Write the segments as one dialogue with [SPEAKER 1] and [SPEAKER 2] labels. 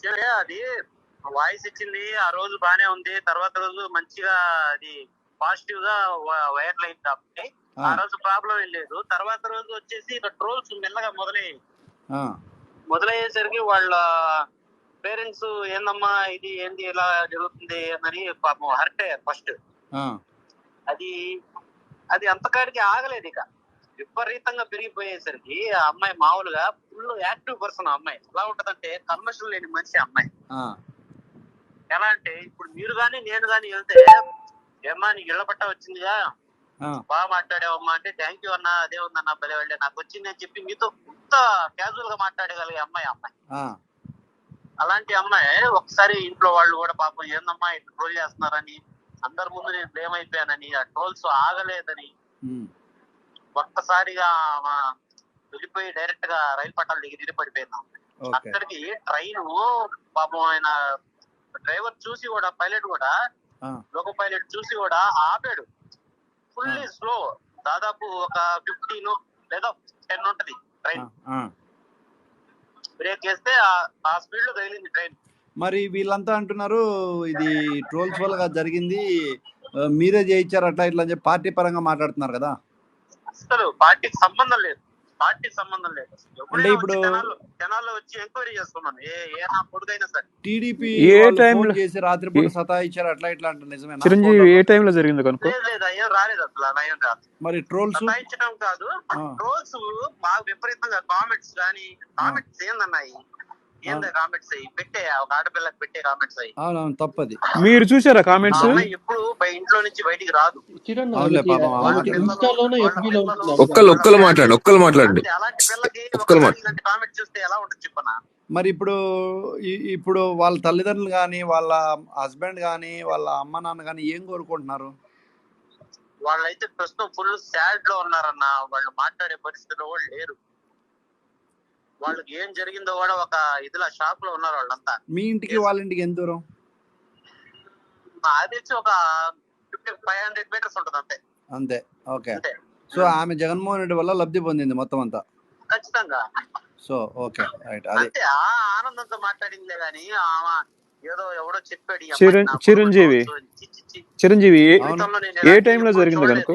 [SPEAKER 1] సరే అది. వాయిస్ ఇచ్చింది ఆ రోజు బానే ఉంది తర్వాత రోజు మంచిగా అది పాజిటివ్గా వైరల్ అయింది కాబట్టి
[SPEAKER 2] ఆ.
[SPEAKER 1] రోజు ప్రాబ్లం ఏం లేదు. తర్వాత రోజు వచ్చేసి ఇక ట్రోల్స్ మెల్లగా మొదలయ్యాయి. మొదలయ్యేసరికి వాళ్ళ పేరెంట్స్ ఏందమ్మా ఇది ఏంది ఇలా జరుగుతుంది అని పాపం హర్ట్ అయ్యారు ఫస్ట్ అది అది అంతకాడికి ఆగలేదు ఇక. విపరీతంగా పెరిగిపోయేసరికి ఆ అమ్మాయి మామూలుగా ఫుల్ యాక్టివ్ పర్సన్ అమ్మాయి. ఎలా ఉంటదంటే కల్మషం లేని మనిషి అమ్మాయి. ఎలా అంటే ఇప్పుడు మీరు గాని నేను గాని వెళ్తే ఏమ్మా నీకు ఇళ్ళ పట్ట వచ్చిందిగా? బాగా మాట్లాడావమ్మా అంటే థ్యాంక్ యూ అన్న అదే ఉందన్న భలే వెళ్ళే నాకు వచ్చింది అని చెప్పి మీతో ఇంత క్యాజువల్గా మాట్లాడగలిగే అమ్మాయి అమ్మాయి. అలాంటి అమ్మాయి ఒకసారి ఇంట్లో వాళ్ళు కూడా పాపం ఏందమ్మా ఇట్లా ట్రోల్ చేస్తున్నారని అందరి ముందు నేను బ్లేమ్ అయిపోయానని ఆ ట్రోల్స్ ఆగలేదని ఒక్కసారిగా వెళ్ళిపోయి డైరెక్ట్గా రైలు పట్టాల దగ్గర ఇరి పడిపోయిందాం
[SPEAKER 2] ఓకే.
[SPEAKER 1] అక్కడికి ట్రైన్ పాపం ఆయన డ్రైవర్ చూసి కూడా పైలట్ కూడా లోకో పైలట్ చూసి కూడా ఆపాడు. ఫుల్లీ స్లో దాదాపు ఒక ఫిఫ్టీన్ లేదా టెన్ ఉంటది ట్రైన్. బ్రేక్ వేస్తే ఆ- స్పీడ్లో కదిలింది ట్రైన్.
[SPEAKER 2] మరి వీళ్ళంతా అంటున్నారు ఇది ట్రోల్స్ వల్ల జరిగింది మీరే చేయించారు అట్లా ఇట్లా అని చెప్పి పార్టీ పరంగా మాట్లాడుతున్నారు కదా.
[SPEAKER 1] అసలు పార్టీకి సంబంధం లేదు. పార్టీకి సంబంధం లేదు.
[SPEAKER 2] అంటే ఇప్పుడు-
[SPEAKER 1] వచ్చి జనాల్లో జనాల్లో వచ్చి ఎంక్వైరీ చేసుకున్నాను ఏ ఏ నా కొడుకైనా సరే.
[SPEAKER 2] టీడీపీ
[SPEAKER 3] ఏ
[SPEAKER 2] వాళ్ళు
[SPEAKER 3] time
[SPEAKER 2] ఫోన్
[SPEAKER 3] లో-
[SPEAKER 2] చేసి రాత్రిపూట సతాయిచ్చారు అట్లా ఇట్లా అంటే నిజమేనా?
[SPEAKER 3] చిరంజీవి ఏ టైంలో జరిగింది కనుకో
[SPEAKER 1] లేదు లేదు అయ్యో రాలేదు అసలు అలా ఏం రాదు
[SPEAKER 2] మరి ట్రోల్స్?
[SPEAKER 1] సతాయించడం కాదు. ట్రోల్స్ బాగా విపరీతంగా కామెంట్స్ కానీ కామెంట్స్ ఏందన్నాయి? ఏందా కామెంట్స్ అయ్యి? పెట్టే ఒక ఆడపిల్లకి పెట్టే కామెంట్స్ అయ్యి.
[SPEAKER 2] అవునవును తప్పది.
[SPEAKER 3] మీరు చూసారా కామెంట్స్
[SPEAKER 1] ఎప్పుడు ఇంట్లో నుంచి బయటికి రాదు.
[SPEAKER 4] కిరణ్
[SPEAKER 2] అవునులే
[SPEAKER 4] వాళ్ళకి
[SPEAKER 2] పాపం,
[SPEAKER 4] వాళ్ళకి
[SPEAKER 2] వాళ్ళకి
[SPEAKER 4] ఇన్స్టాలోనే
[SPEAKER 1] వాళ్ళ
[SPEAKER 4] ఎఫ్బీలో
[SPEAKER 1] పిల్లలు-
[SPEAKER 4] ఉంటుంది
[SPEAKER 5] ఒక్కళ్ళు ఒక్కళ్ళు మాట్లాడు ఒక్కళ్ళు మాట్లాడండి.
[SPEAKER 1] అంటే అలాంటి పిల్లకి
[SPEAKER 5] ఒక్కళ్ళు మాట్లా-
[SPEAKER 1] ఇలాంటి కామెంట్ చూస్తే ఎలా ఉంటుంది చెప్పనా?
[SPEAKER 2] మరి ఇప్పుడు ఈ- ఇప్పుడు వాళ్ళ తల్లిదండ్రులు కానీ వాళ్ళ హస్బెండ్ కానీ వాళ్ళ అమ్మ నాన్న కానీ ఏం కోరుకుంటున్నారు?
[SPEAKER 1] వాళ్ళైతే ప్రస్తుతం ఫుల్ సాడ్లో ఉన్నారన్న. వాళ్ళు మాట్లాడే పరిస్థితిలో వాళ్ళు లేరు. వాళ్ళకి ఏం జరిగిందో కూడా ఒక ఇదిలా షాక్లో uన్నారు వాళ్ళంతా.
[SPEAKER 2] మీ ఇంటికి వాళ్ళ ఇంటికి ఎంత దూరం?
[SPEAKER 1] తెలిసి ఒక ఫిఫ్టీ ఫైవ్ హండ్రెడ్ మీటర్స్ ఉంటుంది అంతే.
[SPEAKER 2] అంతే ఓకే.
[SPEAKER 1] అంతే.
[SPEAKER 2] సో ఆమె జగన్మోహన్ రెడ్డి వల్ల లబ్ధి పొందింది మొత్తం అంతా?
[SPEAKER 1] ఖచ్చితంగా.
[SPEAKER 2] సో ఓకే రైట్ అది.
[SPEAKER 1] అంతే ఆ ఆనందంతో మాట్లాడిందే గాని ఆమె
[SPEAKER 3] చిరంజీవి. చిరంజీవి ఏ-
[SPEAKER 2] అవును.
[SPEAKER 1] జీవితంలో నేను
[SPEAKER 3] ఏ
[SPEAKER 1] ఎలాంటి
[SPEAKER 3] time లో
[SPEAKER 1] ఎప్పుడు
[SPEAKER 3] జరిగింది. కనుకో?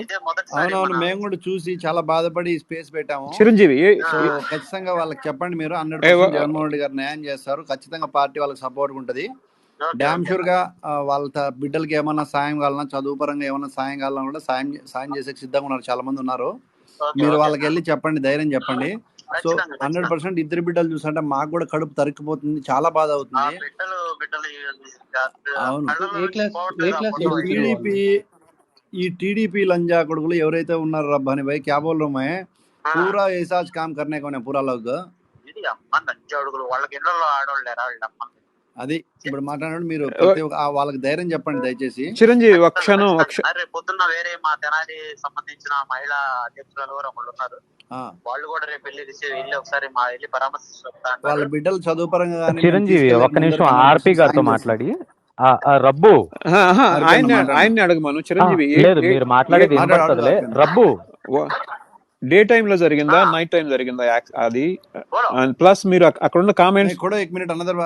[SPEAKER 2] అవునవును మేము కూడా చూసి చాలా బాధపడి స్పేస్ పెట్టాము
[SPEAKER 3] చిరంజీవి
[SPEAKER 2] ఖచ్చితంగా వాళ్ళకి చెప్పండి మీరు హండ్రెడ్
[SPEAKER 3] వా-
[SPEAKER 2] జగన్మోహన్ రెడ్డి గారు న్యాయం చేస్తారు ఖచ్చితంగా పార్టీ వాళ్ళకి సపోర్ట్ ఉంటుంది డ్యామ్. షూర్గా వాళ్ళ బిడ్డలకి ఏమన్నా సాయం కావాలన్నా చదువు పరంగా ఏమన్నా సాయం కావాలన్నా కూడా సాయం సాయం చేసే సిద్ధంగా ఉన్నారు చాలా మంది ఉన్నారు మీరు. వాళ్ళకి వెళ్ళి చెప్పండి ధైర్యం చెప్పండి సో హండ్రెడ్. పర్సెంట్ ఇద్దరు బిడ్డలు చూసంటే మాకు కూడా కడుపు తరిక్కిపోతుంది చాలా బాధ అవుతుంది ఈ టీడీపీ లంజా కొడుకులు ఎవరైతే ఉన్నారు రబ్బాని భాయ్
[SPEAKER 1] క్యా
[SPEAKER 2] బోల్ రహా పూరా ఏసాజ్ కామ్ కర్నే కోనే పూరా
[SPEAKER 1] లోగ్? అమ్మ లంజా వాళ్ళకి ఇళ్ళలో ఆడోళ్ళు లేరా? వీళ్ళమ్మ
[SPEAKER 2] అది ఇప్పుడు మాట్లాడండి మీరు uh, వాళ్ళకి ధైర్యం చెప్పండి దయచేసి.
[SPEAKER 3] చిరంజీవి ఒక క్షణం
[SPEAKER 1] రేపు పొద్దున్న వేరే మా తెనాలి సంబంధించిన మహిళా అధ్యక్షురాలు కూడా ఒకళ్ళు ఉన్నారు. వాళ్ళు కూడా రేపు వెళ్ళి వెళ్ళి ఒకసారి మా వెళ్ళి పరామర్శిస్తారు
[SPEAKER 2] వాళ్ళ బిడ్డలు చదువు పరంగా
[SPEAKER 6] చిరంజీవి ఒక్క నిమిషం ఆర్పి గారితో మాట్లాడి. రబ్బు.
[SPEAKER 3] ఆయన్ని అడగమను. చిరంజీవి
[SPEAKER 6] లేదు మీరు మాట్లాడేది రబ్బు.
[SPEAKER 3] డే టైమ్లో జరిగిందా నైట్ టైం జరిగిందా అది ప్లస్ మీరు అక్కడ ఉన్న కామెంట్స్
[SPEAKER 2] కూడా ఒక మినిట్ అనదర్